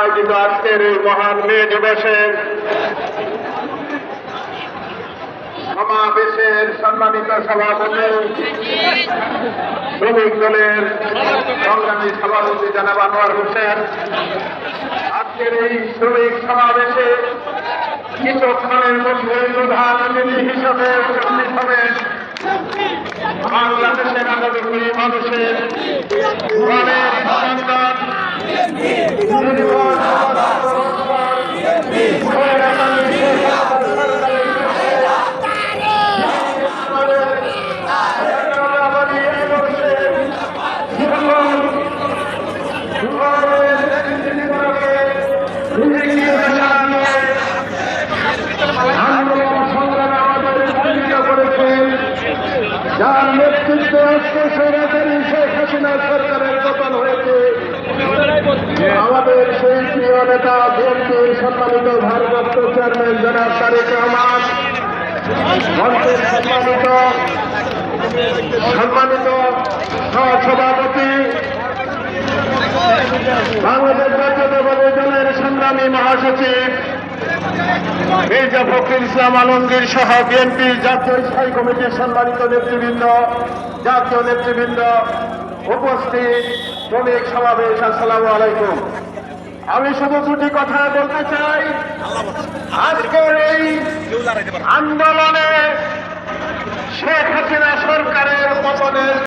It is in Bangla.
আয়োজিত আজকের এই মহান মে দিবসের সমাবেশের সম্মানিত সভাপতি, শ্রমিক দলের সংগ্রামী সভাপতি জানাব আনোয়ার হোসেন। আজকের এই শ্রমিক সমাবেশে কিছুক্ষণের মধ্যে প্রধান অতিথি হিসেবে উপস্থিত হবেন। বাংলাদেশের আগামী মানুষের প্রাণের সন্তান আন্দোলন সংগ্রামে আমাদের ভূমিকা করেছেন যার নেতৃত্বে আজকে সরাসরি শেখ হাসিনা সরকারের পতন হয়েছে। আমাদের সেই প্রিয় নেতা বিএনপির সম্মানিত ভারপ্রাপ্ত চেয়ারম্যান জনাব তারেক রহমান মঞ্চের সম্মানিত সম্মানিত সহসভাপতি, বাংলাদেশ জাতীয়তাবাদী দলের সংগ্রামী মহাসচিব মির্জা ফখরুল ইসলাম আলমগীর সহ বিএনপি জাতীয় স্থায়ী কমিটির সম্মানিত নেতৃবৃন্দ, জাতীয় নেতৃবৃন্দ উপস্থিত, শ্রমিক সমাবেশ, আসসালামু আলাইকুম। আমি শুধু দুটি কথা বলতে চাই। আজকের এই আন্দোলনে শেখ হাসিনা সরকারের পতনের